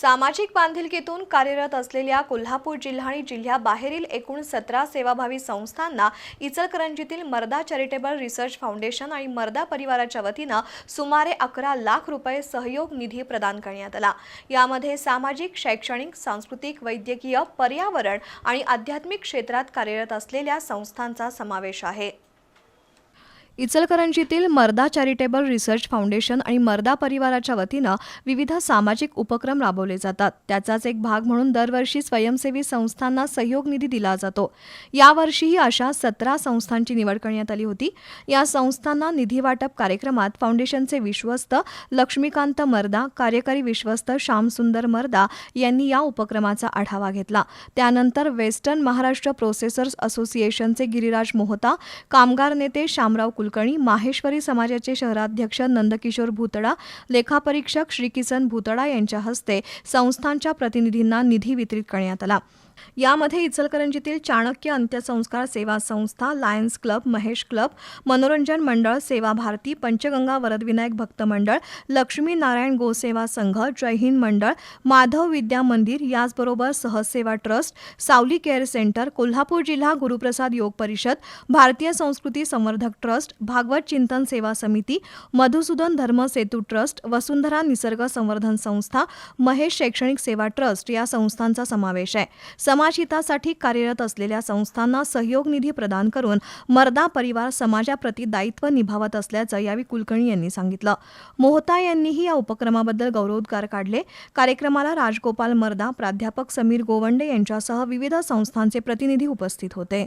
सामाजिक बांधिलकीतून कार्यरत असलेल्या कोल्हापूर जिल्हा आणि जिल्ह्याबाहेरील एकूण सतरा सेवाभावी संस्थांना इचलकरंजीतील मर्दा चॅरिटेबल रिसर्च फाउंडेशन आणि मर्दा परिवाराच्या वतीनं सुमारे अकरा लाख रुपये सहयोग निधी प्रदान करण्यात आला. यामध्ये सामाजिक शैक्षणिक सांस्कृतिक वैद्यकीय पर्यावरण आणि आध्यात्मिक क्षेत्रात कार्यरत असलेल्या संस्थांचा समावेश आहे. इचलकरंजीतील मर्दा चॅरिटेबल रिसर्च फाउंडेशन आणि मर्दा परिवाराच्या वतीनं विविध सामाजिक उपक्रम राबवले जातात. त्याचाच एक भाग म्हणून दरवर्षी स्वयंसेवी संस्थांना सहयोग निधी दिला जातो. यावर्षीही अशा सतरा संस्थांची निवड करण्यात आली होती. या संस्थांना निधी वाटप कार्यक्रमात फाउंडेशनचे विश्वस्त लक्ष्मीकांत मर्दा कार्यकारी विश्वस्त श्यामसुंदर मर्दा यांनी या उपक्रमाचा आढावा घेतला. त्यानंतर वेस्टर्न महाराष्ट्र प्रोसेसर्स असोसिएशनचे गिरिराज मोहता कामगार नेते शामराव कुलकर्णी माहेश्वरी समाजाचे शहराध्यक्ष नंदकिशोर भूतडा लेखापरीक्षक श्रीकिसन भूतडा यांच्या हस्ते संस्थांच्या प्रतिनिधींना निधी वितरित करण्यात आला. यामध्ये इचलकरंजीतील चाणक्य अंत्यसंस्कार सेवा संस्था लायन्स क्लब महेश क्लब मनोरंजन मंडळ सेवा भारती पंचगंगा वरदविनायक भक्त मंडळ लक्ष्मी नारायण गोसेवा संघ जय हिंद मंडळ माधव विद्या मंदिर याचबरोबर Sahaseva trust Savli care centre Kolhapur जिल्हा गुरुप्रसाद योग परिषद भारतीय संस्कृती संवर्धक ट्रस्ट भागवत चिंतन सेवा समिती मधुसूदन धर्म सेतू ट्रस्ट वसुंधरा निसर्ग संवर्धन संस्था महेश शैक्षणिक सेवा ट्रस्ट या संस्थांचा समावेश आहे. समाजहितासाठी कार्यरत असलेल्या संस्थांना सहयोग निधी प्रदान करून मर्दा परिवार समाजाप्रती दायित्व निभावत असल्याचं यावेळी कुलकर्णी यांनी सांगितलं. मोहता यांनीही या उपक्रमाबद्दल गौरवोद्गार काढले. कार्यक्रमाला राजगोपाल मर्दा प्राध्यापक समीर गोवंडे यांच्यासह विविध संस्थांचे प्रतिनिधी उपस्थित होते.